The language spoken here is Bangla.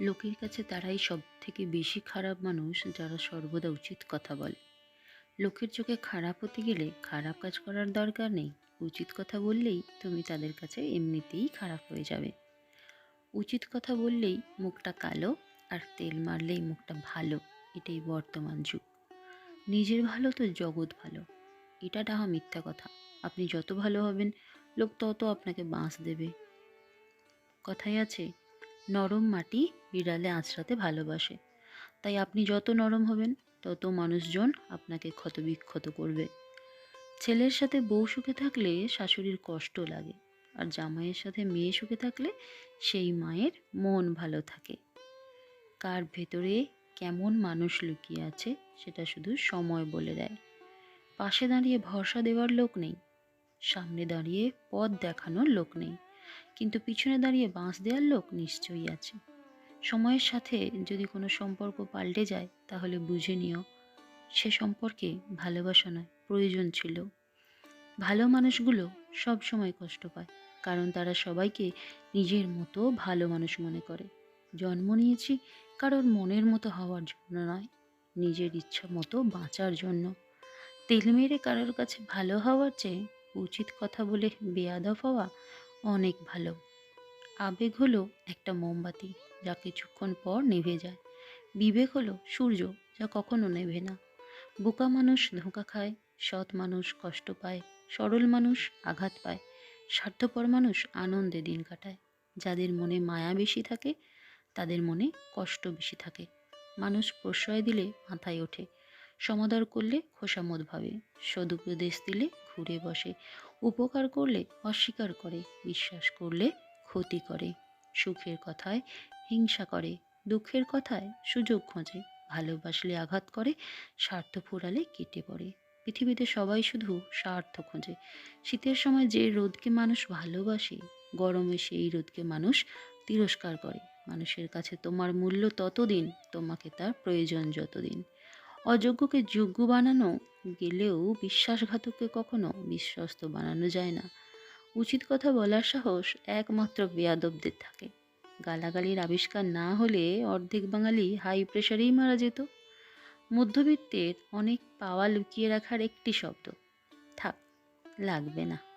লোকের কাছে তারাই সব থেকে বেশি খারাপ মানুষ যারা সর্বদা উচিত কথা বলে। লোকের চোখে খারাপ হতে গেলে খারাপ কাজ করার দরকার নেই। উচিত কথা বললেই তুমি তাদের কাছে এমনিতেই খারাপ হয়ে যাবে। উচিত কথা বললেই মুখটা কালো আর তেল মারলেই মুখটা ভালো, এটাই বর্তমান যুগ। নিজের ভালো তো জগৎ ভালো, এটা ডাহা মিথ্যা কথা। আপনি যত ভালো হবেন, লোক তত আপনাকে বাঁশ দেবে। কথায় আছে নরম মাটি বিড়ালে আঁচড়াতে ভালোবাসে। তাই আপনি যত নরম হবেন, তত মানুষজন আপনাকে ক্ষতবিক্ষত করবে। ছেলের সাথে বউ সুখে থাকলে শাশুড়ির কষ্ট লাগে, আর জামাইয়ের সাথে মেয়ে সুখে থাকলে সেই মায়ের মন ভালো থাকে। কার ভেতরে কেমন মানুষ লুকিয়ে আছে, সেটা শুধু সময় বলে দেয়। পাশে দাঁড়িয়ে ভরসা দেওয়ার লোক নেই, সামনে দাঁড়িয়ে পথ দেখানোর লোক নেই। কিন্তু পিছনে দাঁড়িয়ে বাঁশ দেওয়ার লোক নিশ্চয়ই আছে। সময়ের সাথে যদি কোনো সম্পর্ক পাল্টে যায়, তাহলে বুঝে নিও, সে সম্পর্কে ভালোবাসা নয়, প্রয়োজন ছিল। ভালো মানুষগুলো সব সময় কষ্ট পায়, কারণ তারা সবাইকে নিজের মতো ভালো মানুষ মনে করে। জন্ম নিয়েছি কারোর মনের মতো হওয়ার জন্য নয়, নিজের ইচ্ছা মতো বাঁচার জন্য। তেল মেরে কারোর কাছে ভালো হওয়ার চেয়ে উচিত কথা বলে বেয়াদব হওয়া অনেক ভালো। আবেগ হলো একটা মোমবাতি, যা কিছুক্ষণ পর নেভে যায়। বিবেক হলো সূর্য, যা কখনো নেভে না। বোকা মানুষ ধোঁকা খায়, সৎ মানুষ কষ্ট পায়, সরল মানুষ আঘাত পায়, স্বার্থপর মানুষ আনন্দে দিন কাটায়। যাদের মনে মায়া বেশি থাকে, তাদের মনে কষ্ট বেশি থাকে। মানুষ প্রশ্রয় দিলে মাথায় ওঠে। সমাদর করলে খোসামত ভাবে। সদুপদেশ দিলে ঘুরে বসে। উপকার করলে, অস্বীকার করে, বিশ্বাস করলে ক্ষতি করে। সুখের কথায় হিংসা করে, দুঃখের কথায় সুযোগ খোঁজে, ভালোবাসলে আঘাত করে, স্বার্থ ফুরালে কেটে পড়ে। পৃথিবীতে সবাই শুধু স্বার্থ খোঁজে। শীতের সময় যে রোদকে মানুষ ভালোবাসে, গরমে সেই রোদকে মানুষ তিরস্কার করে। মানুষের কাছে তোমার মূল্য ততদিন, তোমাকে তার প্রয়োজন যতদিন। অযোগ্যকে যোগ্য বানানো গেলেও বিশ্বাসঘাতককে কখনো বিশ্বস্ত বানানো যায় না। উচিত কথা বলার সাহস একমাত্র বেয়াদবদের থাকে। গালাগালির আবিষ্কার না হলে অর্ধেক বাঙালি হাই প্রেশারেই মারা যেত। মধ্যবিত্তের অনেক পাওয়া লুকিয়ে রাখার একটি শব্দ। থাক, লাগবে না।